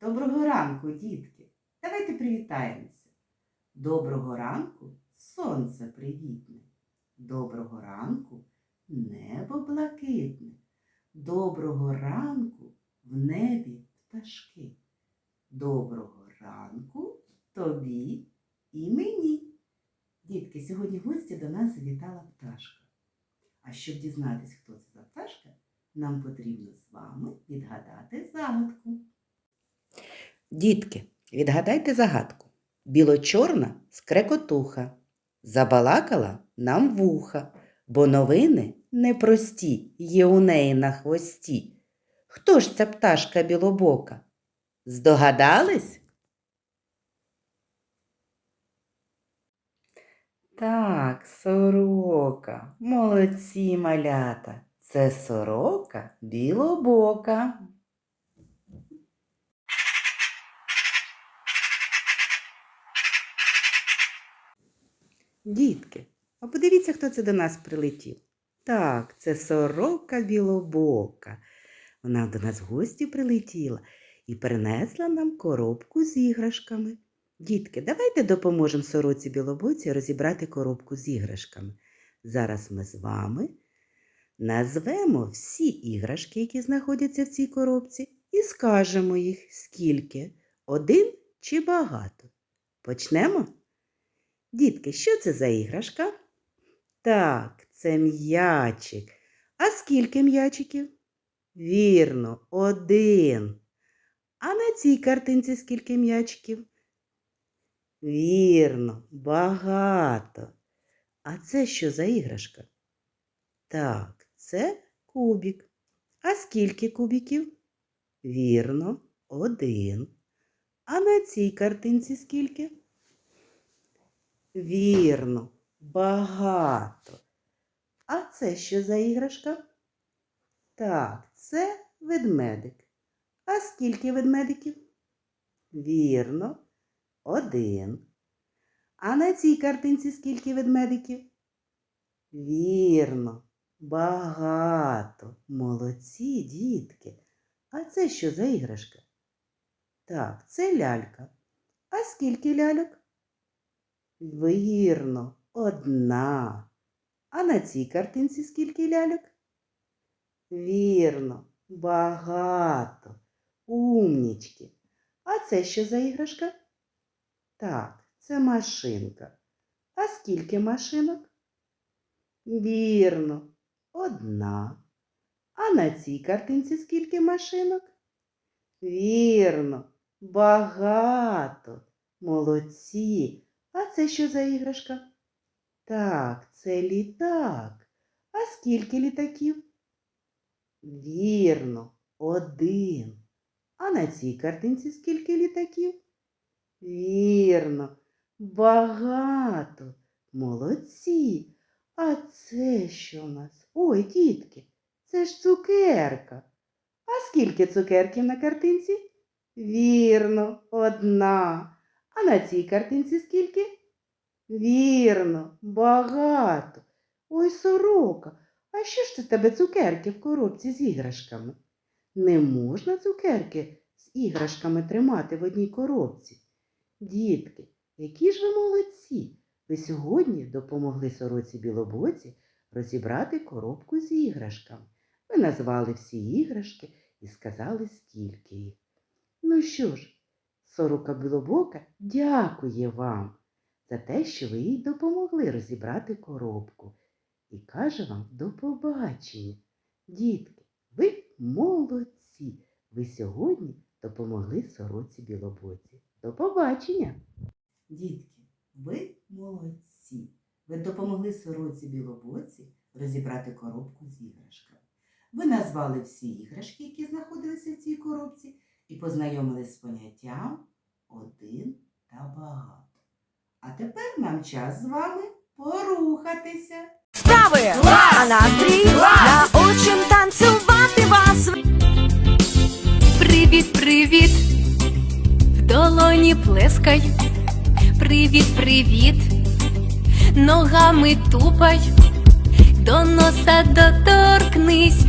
Доброго ранку, дітки. Давайте привітаємося. Доброго ранку, сонце привітне. Доброго ранку, небо блакитне. Доброго ранку в небі пташки. Доброго ранку тобі і мені. Дітки, сьогодні в гості до нас завітала пташка. А щоб дізнатись, хто це за пташка, нам потрібно з вами відгадати загадку. Дітки, відгадайте загадку. Біло-чорна скрекотуха. Забалакала нам вуха, бо новини непрості є у неї на хвості. Хто ж ця пташка білобока? Здогадались? Так, сорока. Молодці малята. Це сорока білобока. Дітки, а подивіться, хто це до нас прилетів. Так, це сорока білобока. Вона до нас в гості прилетіла і принесла нам коробку з іграшками. Дітки, давайте допоможемо сороці білобоці розібрати коробку з іграшками. Зараз ми з вами назвемо всі іграшки, які знаходяться в цій коробці, і скажемо їх скільки один чи багато. Почнемо? Дітки, що це за іграшка? Так, це м'ячик. А скільки м'ячиків? Вірно, один. А на цій картинці скільки м'ячиків? Вірно, багато. А це що за іграшка? Так, це кубік. А скільки кубіків? Вірно, один. А на цій картинці скільки? Вірно, багато. А це що за іграшка? Так, це ведмедик. А скільки ведмедиків? Вірно, один. А на цій картинці скільки ведмедиків? Вірно, багато. Молодці, дітки. А це що за іграшка? Так, це лялька. А скільки ляльок? Вірно, одна. А на цій картинці скільки ляльок? Вірно, багато. Умнічки. А це що за іграшка? Так, це машинка. А скільки машинок? Вірно, одна. А на цій картинці скільки машинок? Вірно, багато. Молодці. А це що за іграшка? Так, це літак. А скільки літаків? Вірно, один. А на цій картинці скільки літаків? Вірно, багато. Молодці. А це що у нас? Ой, дітки, це ж цукерка. А скільки цукерків на картинці? Вірно, одна. А на цій картинці скільки? Вірно, багато. Ой, сорока, а що ж це тебе цукерки в коробці з іграшками? Не можна цукерки з іграшками тримати в одній коробці. Дітки, які ж ви молодці! Ви сьогодні допомогли сороці білобоці розібрати коробку з іграшками. Ви назвали всі іграшки і сказали, скільки їх. Ну що ж, сорока білобока дякує вам за те, що ви їй допомогли розібрати коробку. І каже вам до побачення. Дітки, ви молодці! Ви сьогодні допомогли сороці білобоці. До побачення! Дітки, ви молодці! Ви допомогли сороці білобоці розібрати коробку з іграшками. Ви назвали всі іграшки, які знаходилися в цій коробці, і познайомились з поняттям один та багато. А тепер нам час з вами порухатися. Справи! А настрій научим танцювати вас. Привіт, привіт, в долоні плескай. Привіт, привіт, ногами тупай, до носа доторкнись,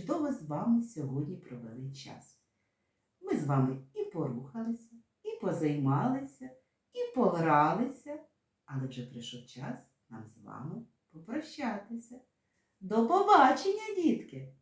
Чудово з вами сьогодні провели час. Ми з вами і порухалися, і позаймалися, і погралися, але вже прийшов час нам з вами попрощатися. До побачення, дітки!